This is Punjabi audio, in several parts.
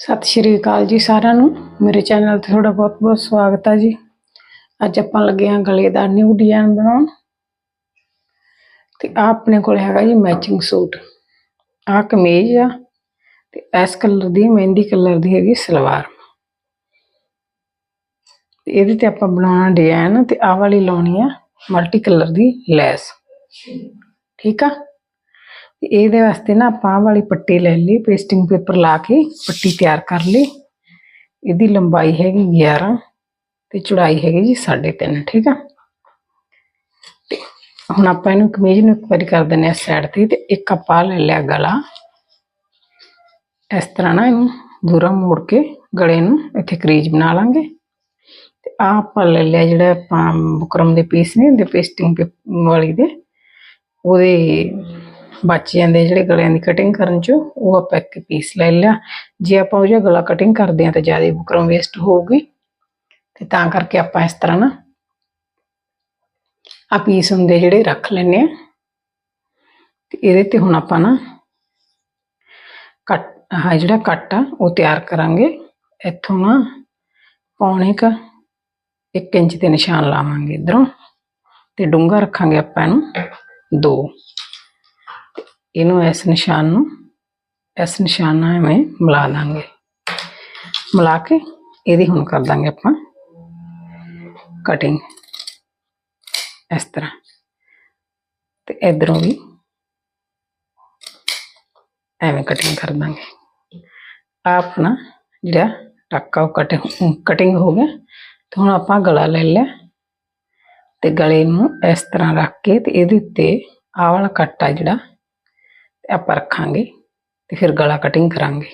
ਸਤਿ ਸ਼੍ਰੀ ਅਕਾਲ ਜੀ ਸਾਰਿਆਂ ਨੂੰ। ਮੇਰੇ ਚੈਨਲ ਤੇ ਤੁਹਾਡਾ ਬਹੁਤ ਬਹੁਤ ਸਵਾਗਤ ਹੈ ਜੀ। ਅੱਜ ਆਪਾਂ ਲੱਗੇ ਹਾਂ ਗਲੇ ਦਾ ਨਿਊ ਡਿਜ਼ਾਈਨ ਬਣਾਉਣ। ਤੇ ਆਹ ਆਪਣੇ ਕੋਲ ਹੈਗਾ ਜੀ ਮੈਚਿੰਗ ਸੂਟ ਆਹ ਕਮੀਜ਼ ਆ ਤੇ ਇਸ ਕਲਰ ਦੀ, ਮਹਿੰਦੀ ਕਲਰ ਦੀ ਹੈਗੀ ਸਲਵਾਰ। ਤੇ ਇਹਦੇ ਤੇ ਆਪਾਂ ਬਣਾਉਣਾ ਡਿਜ਼ਾਈਨ ਤੇ ਆਹ ਵਾਲੀ ਲਾਉਣੀ ਆ ਮਲਟੀ ਕਲਰ ਦੀ ਲੈਸ। ਠੀਕ ਆ? ਤੇ ਇਹਦੇ ਵਾਸਤੇ ਨਾ ਆਪਾਂ ਆਹ ਵਾਲੀ ਪੱਟੀ ਲੈ ਲਈ ਪੇਸਟਿੰਗ ਪੇਪਰ ਲਾ ਕੇ ਪੱਟੀ ਤਿਆਰ ਕਰ ਲਈ। ਇਹਦੀ ਲੰਬਾਈ ਹੈਗੀ 11 ਤੇ ਚੌੜਾਈ ਹੈਗੀ ਜੀ 3.5 ਠੀਕ ਆ? ਤੇ ਹੁਣ ਆਪਾਂ ਇਹਨੂੰ ਕਮੀਜ਼ ਨੂੰ ਇੱਕ ਵਾਰੀ ਕਰ ਦਿੰਨੇ ਆ ਸਾਈਡ ਤੇ ਤੇ ਇੱਕ ਆਪਾਂ ਲੈ ਲਿਆ ਗਲਾ। ਇਸ ਤਰ੍ਹਾਂ ਨਾ ਇਹਨੂੰ ਦੂਰਾ ਮੋੜ ਕੇ ਗਲੇ ਨੂੰ ਇੱਥੇ ਕਰੀਜ ਬਣਾ ਲਾਂਗੇ। ਤੇ ਆਹ ਆਪਾਂ ਲੈ ਲਿਆ ਜਿਹੜਾ ਆਪਾਂ ਬੁਕਰਮ ਦੇ ਪੀਸ ਨੇ ਦੇ ਪੇਸਟਿੰਗ ਵਾਲੀ ਦੇ, ਉਹਦੇ ਬਚ ਜਾਂਦੇ ਜਿਹੜੇ ਗਲਿਆਂ ਦੀ ਕਟਿੰਗ ਕਰਨ ਚ, ਉਹ ਆਪਾਂ ਇੱਕ ਪੀਸ ਲੈ ਲਿਆ। ਜੇ ਆਪਾਂ ਉਹ ਜਿਹਾ ਗਲਾ ਕਟਿੰਗ ਕਰਦੇ ਆ ਤਾਂ ਜ਼ਿਆਦਾ ਬੁਕਰਮ ਵੇਸਟ ਹੋਊਗੀ। ਤੇ ਤਾਂ ਕਰਕੇ ਆਪਾਂ ਇਸ ਤਰ੍ਹਾਂ ਨਾ ਆ ਪੀਸ ਹੁੰਦੇ ਜਿਹੜੇ ਰੱਖ ਲੈਨੇ ਆ ਤੇ ਇਹਦੇ ਤੇ ਹੁਣ ਆਪਾਂ ਨਾ ਕੱਟ, ਆਹ ਜਿਹੜਾ ਕੱਟ ਆ, ਉਹ ਤਿਆਰ ਕਰਾਂਗੇ। ਇੱਥੋਂ ਨਾ ਪੌਣੇ ਕ 1 ਇੰਚ ਦੇ ਨਿਸ਼ਾਨ ਲਾਵਾਂਗੇ ਇਧਰੋਂ। ਤੇ ਡੂੰਘਾ ਰੱਖਾਂਗੇ ਆਪਾਂ ਇਹਨੂੰ 2 ਇਹਨੂੰ ਇਸ ਨਿਸ਼ਾਨ ਨੂੰ, ਇਸ ਨਿਸ਼ਾਨ ਨਾਲ ਐਵੇਂ ਮਿਲਾ ਦਾਂਗੇ। ਮਿਲਾ ਕੇ ਇਹਦੀ ਹੁਣ ਕਰ ਦਾਂਗੇ ਆਪਾਂ ਕਟਿੰਗ ਇਸ ਤਰ੍ਹਾਂ। ਤੇ ਇਧਰੋਂ ਵੀ ਐਵੇਂ ਕਟਿੰਗ ਕਰ ਦਾਂਗੇ। ਆਹ ਆਪਣਾ ਜਿਹੜਾ ਟੱਕਾ ਉਹ ਕਟਿੰਗ ਕਟਿੰਗ ਹੋ ਗਿਆ। ਤੇ ਹੁਣ ਆਪਾਂ ਗਲਾ ਲੈ ਲਿਆ। ਤੇ ਗਲੇ ਨੂੰ ਇਸ ਤਰ੍ਹਾਂ ਰੱਖ ਕੇ ਤੇ ਇਹਦੇ ਉੱਤੇ ਆਹ ਵਾਲਾ ਕੱਟਾ ਜਿਹੜਾ ਤੇ ਆਪਾਂ ਰੱਖਾਂਗੇ ਤੇ ਫਿਰ ਗਲਾ ਕਟਿੰਗ ਕਰਾਂਗੇ।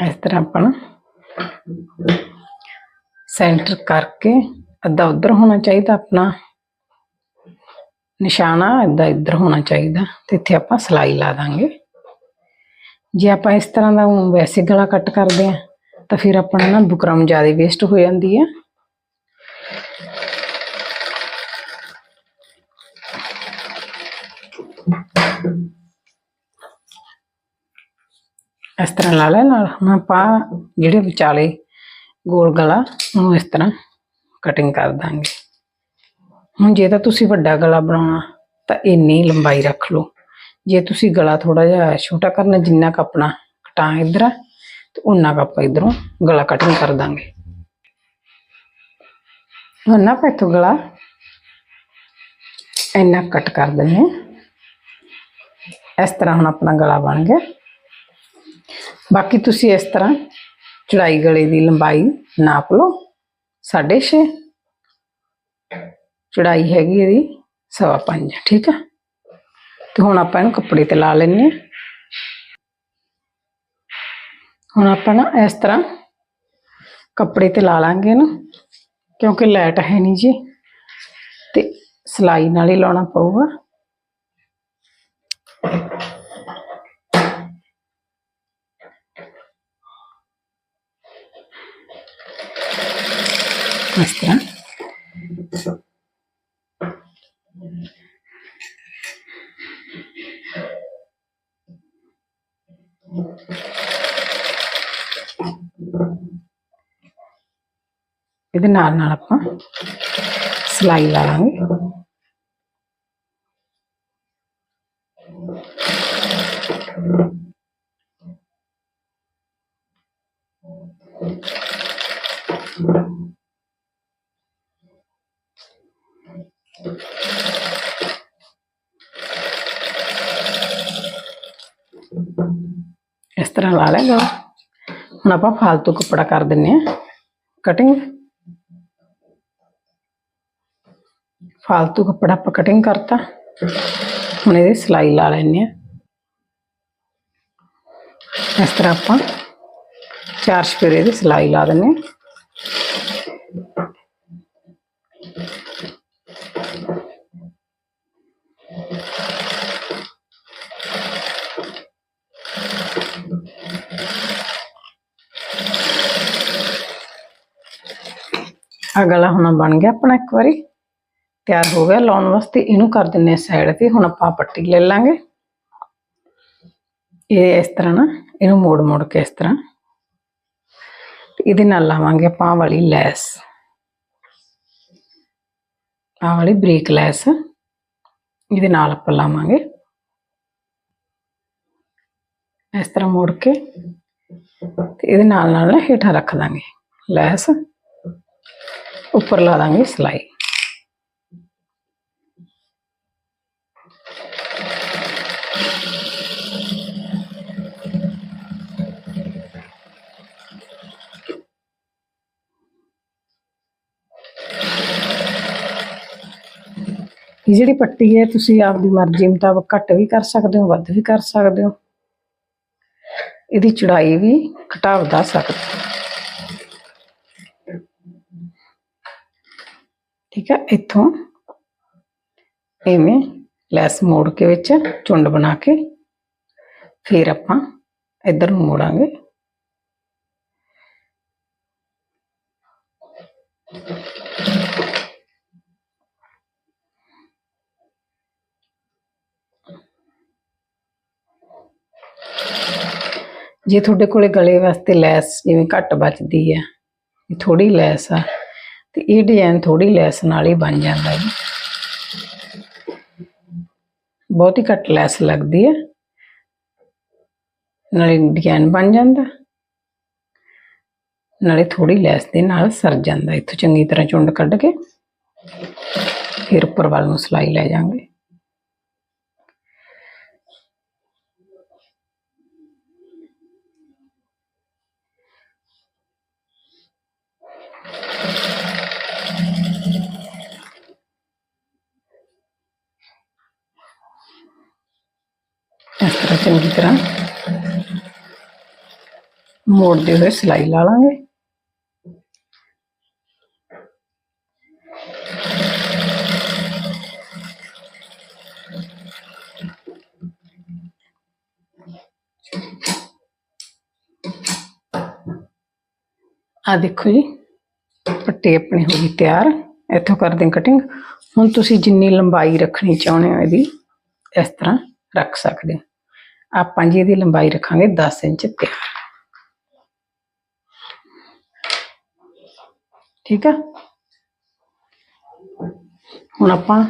ਇਸ ਤਰ੍ਹਾਂ ਆਪਾਂ ਸੈਂਟਰ ਕਰਕੇ ਅੱਧਾ ਉਧਰ ਹੋਣਾ ਚਾਹੀਦਾ, ਆਪਣਾ ਨਿਸ਼ਾਨਾ ਅੱਧਾ ਇੱਧਰ ਹੋਣਾ ਚਾਹੀਦਾ ਤੇ ਇੱਥੇ ਆਪਾਂ ਸਲਾਈ ਲਾ ਦਾਂਗੇ। ਜੇ ਆਪਾਂ ਇਸ ਤਰ੍ਹਾਂ ਦਾ ਵੈਸੇ ਗਲਾ ਕੱਟ ਕਰਦੇ ਆ ਤਾਂ ਫਿਰ ਆਪਣਾ ਨਾ ਬੁਕਰਮ ਜ਼ਿਆਦਾ ਵੇਸਟ ਹੋ ਜਾਂਦੀ ਹੈ। ਇਸ ਤਰ੍ਹਾਂ ਲਾ ਲੈ ਨਾਲ ਹੁਣ ਆਪਾਂ ਜਿਹੜੇ ਵਿਚਾਲੇ ਗੋਲ ਗਲਾ ਉਹਨੂੰ ਇਸ ਤਰ੍ਹਾਂ ਕਟਿੰਗ ਕਰ ਦਾਂਗੇ ਹੁਣ ਜੇ ਤਾਂ ਤੁਸੀਂ ਵੱਡਾ ਗਲਾ ਬਣਾਉਣਾ ਤਾਂ ਇੰਨੀ ਲੰਬਾਈ ਰੱਖ ਲਓ ਜੇ ਤੁਸੀਂ ਗਲਾ ਥੋੜਾ ਜਿਹਾ ਛੋਟਾ ਕਰਨਾ ਜਿੰਨਾ ਕੁ ਆਪਣਾ ਕਟਾਂ ਇਧਰ ਤੇ ਉਹਨਾਂ ਕੁ ਆਪਾਂ ਇਧਰੋਂ ਗਲਾ ਕਟਿੰਗ ਕਰ ਦਾਂਗੇ ਹੁਣ ਨਾ ਆਪਾਂ ਇੱਥੋਂ ਗਲਾ ਇੰਨਾ ਕੱਟ ਕਰ ਦਿੰਦੇ ਹਾਂ ਇਸ ਤਰ੍ਹਾਂ ਹੁਣ ਆਪਣਾ ਗਲਾ ਬਣ ਗਿਆ ਬਾਕੀ ਤੁਸੀਂ ਇਸ ਤਰ੍ਹਾਂ ਚੜਾਈ ਗਲੇ ਦੀ ਲੰਬਾਈ ਨਾਪ ਲਓ 6.5 ਚੜਾਈ ਹੈਗੀ ਇਹਦੀ ਸਵਾ ਪੰਜ, ਠੀਕ ਆ? ਤੇ ਹੁਣ ਆਪਾਂ ਇਹਨੂੰ ਕੱਪੜੇ ਤੇ ਲਾ ਲੈਣੇ ਆ ਹੁਣ ਆਪਾਂ ਨਾ ਇਸ ਤਰ੍ਹਾਂ ਕੱਪੜੇ ਤੇ ਲਾ ਲਾਂਗੇ ਇਹਨੂੰ, ਕਿਉਂਕਿ ਲਾਈਟ ਹੈ ਨਹੀਂ ਜੀ, ਤੇ ਸਲਾਈ ਨਾਲ ਹੀ ਲਾਉਣਾ ਪਊਗਾ ਇਸ ਤਰ੍ਹਾਂ ਇਹਦੇ ਨਾਲ ਨਾਲ ਆਪਾਂ ਸਲਾਈ ਲਾ ਲਾਂਗੇ ਇਸ ਤਰ੍ਹਾਂ ਲਾ ਲੈਗਾ ਹੁਣ ਆਪਾਂ ਫालतू ਕੱਪੜਾ ਕਰ ਦਿੰਨੇ ਆ। ਕਟਿੰਗ ਫालतू ਕੱਪੜਾ ਆਪਾਂ ਕਟਿੰਗ ਕਰਤਾ। ਹੁਣ ਇਹਦੀ ਸਿਲਾਈ ਲਾ ਲੈਨੇ ਆ। ਇਸ ਤਰ੍ਹਾਂ ਆਪਾਂ ਚਾਰ ਸਪੇਰੇ ਦੀ ਸਿਲਾਈ ਲਾ ਦਿੰਨੇ ਆ। ਆ ਗਲਾ ਹੁਣ ਬਣ ਗਿਆ ਆਪਣਾ ਇੱਕ ਵਾਰੀ। ਤਿਆਰ ਹੋ ਗਿਆ, ਲਾਉਣ ਵਾਸਤੇ ਇਹਨੂੰ ਕਰ ਦਿੰਨੇ ਸਾਈਡ ਤੇ, ਹੁਣ ਆਪਾਂ ਪੱਟੀ ਲੈ ਲਾਂਗੇ। ਇਹ ਇਸ ਤਰ੍ਹਾਂ ਨਾ, ਇਹਨੂੰ ਮੋੜ ਮੋੜ ਕੇ ਇਸ ਤਰ੍ਹਾਂ। ਇਹਦੇ ਨਾਲ ਲਾਵਾਂਗੇ ਆਪਾਂ ਵਾਲੀ ਲੈਸ। ਆਹ ਵਾਲੀ ਬਰੀਕ ਲੈਸ, ਇਹਦੇ ਨਾਲ ਆਪਾਂ ਲਾਵਾਂਗੇ। ਇਸ ਤਰ੍ਹਾਂ ਮੋੜ ਕੇ, ਤੇ ਇਹਦੇ ਨਾਲ ਨਾਲ ਨਾ ਹੇਠਾਂ ਰੱਖ ਦਾਂਗੇ ਲੈਸ। ਉੱਪਰ ਲਾ ਦਾਂਗੇ ਸਲਾਈ ਇਹ ਜਿਹੜੀ ਪੱਟੀ ਹੈ, ਤੁਸੀਂ ਆਪਦੀ ਮਰਜ਼ੀ ਮੁਤਾਬਕ ਘੱਟ ਵੀ ਕਰ ਸਕਦੇ ਹੋ, ਵੱਧ ਵੀ ਕਰ ਸਕਦੇ ਹੋ ਇਹਦੀ ਚੜਾਈ ਵੀ ਘਟਾ ਵਧਾ ਸਕਦੇ ਹੋ। ਠੀਕ ਹੈ ਇੱਥੋਂ ਐਵੇਂ ਲੈਸ ਮੋੜ ਕੇ ਵਿੱਚ ਚੁੰਡ ਬਣਾ ਕੇ ਫਿਰ ਆਪਾਂ ਇੱਧਰ ਨੂੰ ਮੋੜਾਂਗੇ ਜੇ ਤੁਹਾਡੇ ਕੋਲੇ ਗਲੇ ਵਾਸਤੇ ਲੈਸ ਜਿਵੇਂ ਘੱਟ ਬਚਦੀ ਹੈ ਇਹ ਥੋੜੀ ਲੈਸ ਆ ਤੇ ਇਹ ਡਿਜ਼ਾਈਨ ਥੋੜੀ ਲੈਸ ਨਾਲ ਹੀ ਬਣ ਜਾਂਦਾ ਜੀ। ਬਹੁਤ ਹੀ ਘੱਟ ਲੈਸ ਲੱਗਦੀ ਹੈ। ਨਾਲੇ ਡਿਜ਼ਾਈਨ ਬਣ ਜਾਂਦਾ। ਨਾਲੇ ਥੋੜੀ ਲੈਸ ਦੇ ਨਾਲ ਸਰ ਜਾਂਦਾ। ਇੱਥੋਂ ਚੰਗੀ ਤਰ੍ਹਾਂ ਚੁੰਡ ਕੱਢ ਕੇ ਫਿਰ ਉੱਪਰ ਵੱਲ ਨੂੰ ਸਲਾਈ ਲੈ ਜਾਾਂਗੇ ਇਸ ਤਰ੍ਹਾਂ ਚੰਗੀ ਤਰ੍ਹਾਂ ਮੋੜਦੇ ਹੋਏ ਸਿਲਾਈ ਲਾ ਲਾਂਗੇ। ਆ ਦੇਖੋ ਜੀ, ਪੱਟੀ ਆਪਣੀ ਹੋ ਗਈ ਤਿਆਰ। ਇੱਥੋਂ ਕਰਦੇ ਹਾਂ ਕਟਿੰਗ ਹੁਣ ਤੁਸੀਂ ਜਿੰਨੀ ਲੰਬਾਈ ਰੱਖਣੀ ਚਾਹੁੰਦੇ ਹੋ ਇਹਦੀ, ਇਸ ਤਰ੍ਹਾਂ ਰੱਖ ਸਕਦੇ ਹੋ। ਆਪਾਂ ਜੀ ਇਹਦੀ ਲੰਬਾਈ ਰੱਖਾਂਗੇ 10 ਇੰਚ ਤਿਆਰ। ਠੀਕ ਆ? ਹੁਣ ਆਪਾਂ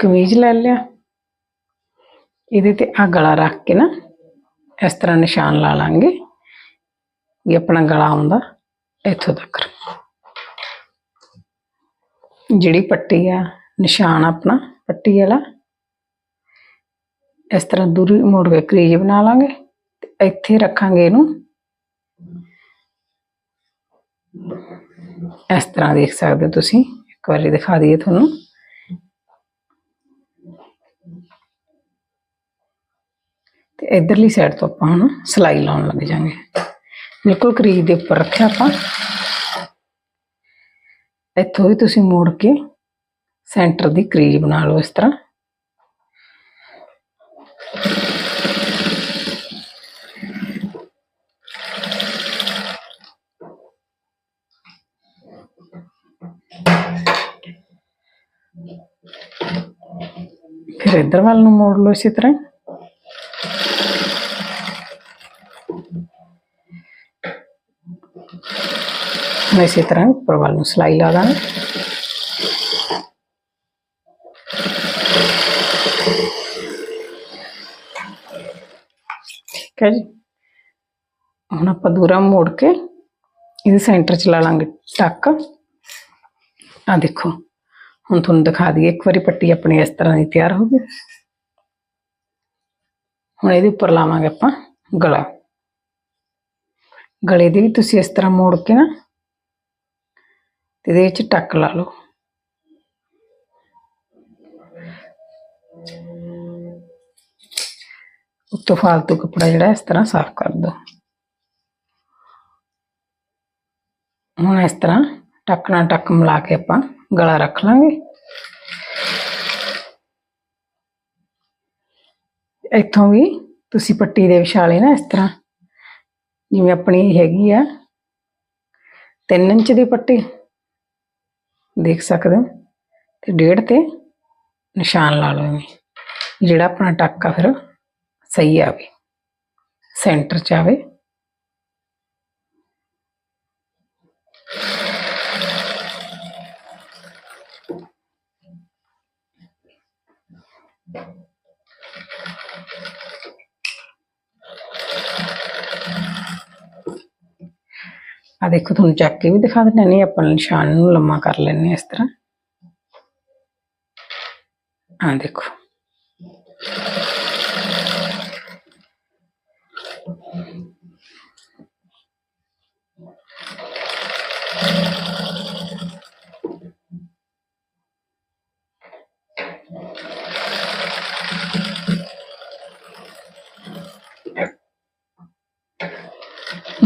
ਕਮੀਜ਼ ਲੈ ਲਿਆ। ਇਹਦੇ ਤੇ ਆ ਗਲਾ ਰੱਖ ਕੇ ਨਾ ਇਸ ਤਰ੍ਹਾਂ ਨਿਸ਼ਾਨ ਲਾ ਲਾਂਗੇ ਵੀ ਆਪਣਾ ਗਲਾ ਆਉਂਦਾ ਇੱਥੋਂ ਤੱਕ। ਜਿਹੜੀ ਪੱਟੀ ਆ, ਨਿਸ਼ਾਨ ਆਪਣਾ ਪੱਟੀ ਵਾਲਾ ਇਸ ਤਰ੍ਹਾਂ ਦੂਰੀ ਮੋੜ ਕੇ ਕਰੀਜ ਬਣਾ ਲਾਂਗੇ ਤੇ ਇੱਥੇ ਰੱਖਾਂਗੇ ਇਹਨੂੰ। ਇਸ ਤਰ੍ਹਾਂ ਦੇਖ ਸਕਦੇ ਹੋ ਤੁਸੀਂ। ਇੱਕ ਵਾਰੀ ਦਿਖਾ ਦਈਏ ਤੁਹਾਨੂੰ। ਤੇ ਇਧਰਲੀ ਸਾਈਡ ਤੋਂ ਆਪਾਂ ਹੁਣ ਸਲਾਈ ਲਾਉਣ ਲੱਗ ਜਾਾਂਗੇ ਬਿਲਕੁਲ ਕਰੀਜ ਦੇ ਉੱਪਰ ਰੱਖਿਆ ਆਪਾਂ। ਇੱਥੋਂ ਵੀ ਤੁਸੀਂ ਮੋੜ ਕੇ ਸੈਂਟਰ ਦੀ ਕਰੀਜ ਬਣਾ ਲਓ ਇਸ ਤਰ੍ਹਾਂ। ਫਿਰ ਇੱਧਰ ਵੱਲ ਨੂੰ ਮੋੜ ਲਓ ਇਸੇ ਤਰ੍ਹਾਂ ਹੁਣ ਇਸੇ ਤਰ੍ਹਾਂ ਉੱਪਰ ਵੱਲ ਨੂੰ ਸਲਾਈ ਲਾ ਦਾਂਗੇ ਠੀਕ ਹੈ ਜੀ ਹੁਣ ਆਪਾਂ ਦੂਰਾ ਮੋੜ ਕੇ ਇਹਦੇ ਸੈਂਟਰ ਚ ਲਾ ਲਾਂਗੇ ਟੱਕ ਆ ਦੇਖੋ ਹੁਣ ਤੁਹਾਨੂੰ ਦਿਖਾ ਦਈਏ, ਇੱਕ ਵਾਰੀ ਪੱਟੀ ਆਪਣੀ ਇਸ ਤਰ੍ਹਾਂ ਦੀ ਤਿਆਰ ਹੋ ਗਈ। ਹੁਣ ਇਹਦੇ ਉੱਪਰ ਲਾਵਾਂਗੇ ਆਪਾਂ ਗਲਾ। ਗਲੇ ਦੇ ਵੀ ਤੁਸੀਂ ਇਸ ਤਰ੍ਹਾਂ ਮੋੜ ਕੇ ਨਾ, ਤੇ ਇਹਦੇ ਵਿੱਚ ਟੱਕ ਲਾ ਲਓ। ਉੱਤੋਂ ਫਾਲਤੂ ਕੱਪੜਾ ਜਿਹੜਾ ਇਸ ਤਰ੍ਹਾਂ ਸਾਫ਼ ਕਰ ਦੋ ਹੁਣ ਇਸ ਤਰ੍ਹਾਂ ਟੱਕ ਨਾਲ ਟੱਕ ਮਿਲਾ ਕੇ ਆਪਾਂ ਗਲਾ ਰੱਖ ਲਾਂਗੇ। ਇੱਥੋਂ ਵੀ ਤੁਸੀਂ ਪੱਟੀ ਦੇ ਵਿਛਾਲੇ ਨਾ ਇਸ ਤਰ੍ਹਾਂ, ਜਿਵੇਂ ਆਪਣੀ ਹੈਗੀ ਆ 3 ਇੰਚ ਦੀ ਪੱਟੀ, ਦੇਖ ਸਕਦੇ ਹੋ, ਤੇ ਡੇਢ ਤੇ ਨਿਸ਼ਾਨ ਲਾ ਲਓ ਐਵੇਂ ਜਿਹੜਾ ਆਪਣਾ ਟੱਕ ਫਿਰ ਸਹੀ ਆਵੇ, ਸੈਂਟਰ ਚ ਆਵੇ। ਆ ਦੇਖੋ ਤੁਹਾਨੂੰ ਚੱਕ ਕੇ ਵੀ ਦਿਖਾ ਦਿੰਦੇ ਨਹੀਂ ਆਪਾਂ ਨਿਸ਼ਾਨ ਨੂੰ ਲੰਮਾ ਕਰ ਲੈਣੇ ਇਸ ਤਰ੍ਹਾਂ ਆ ਦੇਖੋ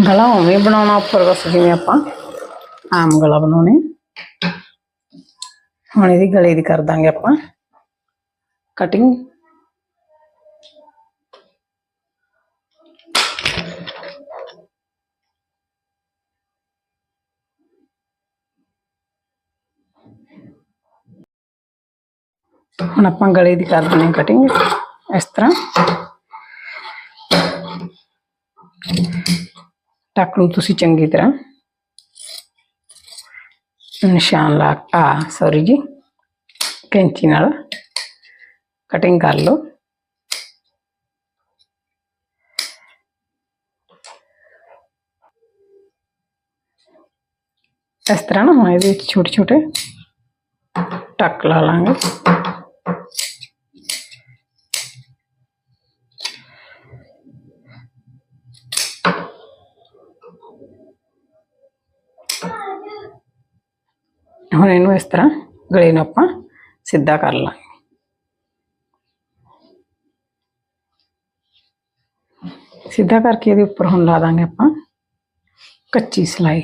ਗਲਾ ਉਵੇਂ ਬਣਾਉਣਾ ਉੱਪਰ ਬਸ ਜਿਵੇਂ ਆਪਾਂ ਆਮ ਗਲਾ ਬਣਾਉਣੇ। ਹੁਣ ਇਹਦੀ ਗਲੇ ਦੀ ਕਰ ਦਾਂਗੇ ਆਪਾਂ। ਕਟਿੰਗ ਹੁਣ ਆਪਾਂ ਗਲੇ ਦੀ ਕਰ ਦਿੰਦੇ ਕਟਿੰਗ ਇਸ ਤਰ੍ਹਾਂ। ਟੱਕ ਨੂੰ ਤੁਸੀਂ ਚੰਗੀ ਤਰ੍ਹਾਂ ਨਿਸ਼ਾਨ ਲਾ ਆ ਸੌਰੀ ਜੀ ਕੈਂਚੀ ਨਾਲ ਕਟਿੰਗ ਕਰ ਲਓ ਇਸ ਤਰ੍ਹਾਂ ਨਾ ਹੁਣ ਇਹਦੇ ਵਿੱਚ ਛੋਟੇ ਛੋਟੇ ਟੱਕ ਲਾ ਲਾਂਗੇ ਹੁਣ ਇਹਨੂੰ ਇਸ ਤਰ੍ਹਾਂ ਗਲੇ ਨੂੰ ਆਪਾਂ ਸਿੱਧਾ ਕਰ ਲਾਂਗੇ। ਸਿੱਧਾ ਕਰਕੇ ਇਹਦੇ ਉੱਪਰ ਹੁਣ ਲਾ ਦਾਂਗੇ ਆਪਾਂ ਕੱਚੀ ਸਲਾਈ।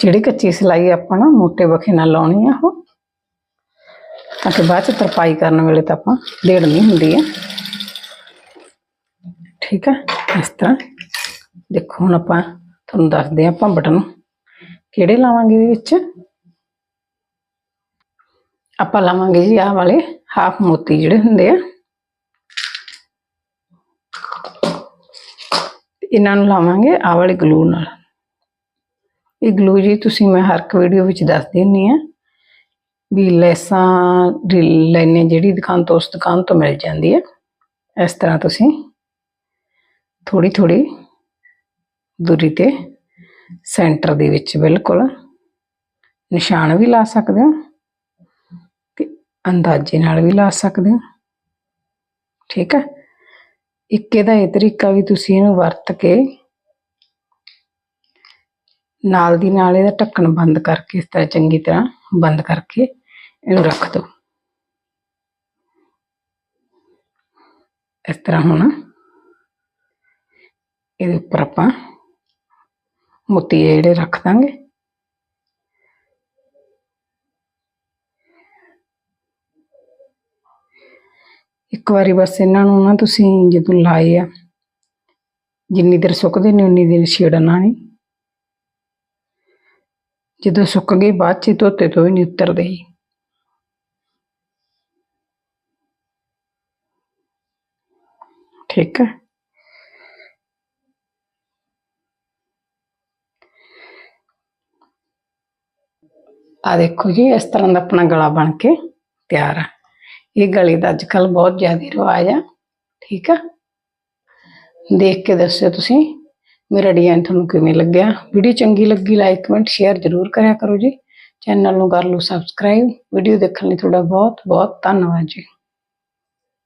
ਜਿਹੜੀ ਕੱਚੀ ਸਿਲਾਈ ਆਪਾਂ ਨਾ ਮੋਟੇ ਬਖੇ ਨਾਲ ਲਾਉਣੀ ਆ ਉਹ। ਤਾਂ ਕਿ ਬਾਅਦ ਚ ਤਰਪਾਈ ਕਰਨ ਵੇਲੇ ਤਾਂ ਆਪਾਂ ਦੇੜਨੀ ਹੁੰਦੀ ਆ। ਠੀਕ ਹੈ ਇਸ ਤਰ੍ਹਾਂ। ਦੇਖੋ, ਹੁਣ ਆਪਾਂ ਤੁਹਾਨੂੰ ਦੱਸਦੇ ਆ ਆਪਾਂ ਬਟਨ ਕਿਹੜੇ ਲਾਵਾਂਗੇ ਇਹਦੇ ਵਿੱਚ। ਆਪਾਂ ਲਾਵਾਂਗੇ ਜੀ ਆਹ ਵਾਲੇ, ਹਾਫ ਮੋਤੀ ਜਿਹੜੇ ਹੁੰਦੇ ਆ। ਇਹਨਾਂ ਨੂੰ ਲਾਵਾਂਗੇ ਆਹ ਵਾਲੇ ਗਲੂ ਨਾਲ। ਇਹ ਗਲੂ ਜੀ, ਤੁਸੀਂ ਮੈਂ ਹਰ ਇੱਕ ਵੀਡੀਓ ਵਿੱਚ ਦੱਸਦੀ ਹੁੰਨੀ ਆ ਵੀ ਲੈਸਾਂ ਦੀ ਲੈਨੇ ਜਿਹੜੀ ਦੁਕਾਨ ਤੋਂ ਉਸ ਦੁਕਾਨ ਤੋਂ ਮਿਲ ਜਾਂਦੀ ਹੈ ਇਸ ਤਰ੍ਹਾਂ ਤੁਸੀਂ ਥੋੜੀ ਥੋੜੀ ਦੂਰੀ ਤੇ ਸੈਂਟਰ ਦੇ ਵਿੱਚ ਬਿਲਕੁਲ ਨਿਸ਼ਾਨ ਵੀ ਲਾ ਸਕਦੇ ਹੋ ਤੇ ਅੰਦਾਜ਼ੇ ਨਾਲ ਵੀ ਲਾ ਸਕਦੇ ਹੋ। ਠੀਕ ਹੈ ਇੱਕ ਇਹਦਾ ਇਹ ਤਰੀਕਾ ਵੀ ਤੁਸੀਂ ਇਹਨੂੰ ਵਰਤ ਕੇ ਨਾਲ ਦੀ ਨਾਲ ਇਹਦਾ ਢੱਕਣ ਬੰਦ ਕਰਕੇ, ਇਸ ਤਰ੍ਹਾਂ ਚੰਗੀ ਤਰ੍ਹਾਂ ਬੰਦ ਕਰਕੇ ਇਹਨੂੰ ਰੱਖ ਦਿਓ ਇਸ ਤਰ੍ਹਾਂ ਹੁਣ ਇਹਦੇ ਉੱਪਰ ਆਪਾਂ ਮੋਤੀ ਜਿਹੜੇ ਰੱਖ ਦਾਂਗੇ। ਇੱਕ ਵਾਰੀ ਬਸ ਇਹਨਾਂ ਨੂੰ ਨਾ ਤੁਸੀਂ ਜਦੋਂ ਲਾਏ ਆ, ਜਿੰਨੀ ਦੇਰ ਸੁੱਕਦੇ ਨੇ, ਉਨੀ ਦੇਰ ਛੇੜਨਾ ਨਹੀਂ। ਜਦੋਂ ਸੁੱਕ ਗਏ ਬਾਅਦ ਚ ਧੋਤੇ ਤੋਂ ਵੀ ਨਹੀਂ ਉਤਰਦੇ ਜੀ ਠੀਕ ਹੈ। ਆ ਦੇਖੋ ਜੀ, ਇਸ ਤਰ੍ਹਾਂ ਦਾ ਆਪਣਾ ਗਲਾ ਬਣ ਕੇ ਤਿਆਰ ਆ। ਇਹ ਗਲੇ ਦਾ ਅੱਜ ਕੱਲ ਬਹੁਤ ਜ਼ਿਆਦਾ ਰਿਵਾਜ ਆ। ਠੀਕ ਆ। ਦੇਖ ਕੇ ਦੱਸਿਓ ਤੁਸੀਂ। ਮੇਰਾ ਡਿਜ਼ਾਈਨ ਤੁਹਾਨੂੰ ਕਿਵੇਂ ਲੱਗਿਆ? ਵੀਡੀਓ ਚੰਗੀ ਲੱਗੀ ਲਾਈਕ ਕਮੈਂਟ ਸ਼ੇਅਰ ਜ਼ਰੂਰ ਕਰਿਆ ਕਰੋ ਜੀ। ਚੈਨਲ ਨੂੰ ਕਰ ਲਓ ਸਬਸਕ੍ਰਾਈਬ ਵੀਡੀਓ ਦੇਖਣ ਲਈ ਤੁਹਾਡਾ ਬਹੁਤ ਬਹੁਤ ਧੰਨਵਾਦ ਜੀ।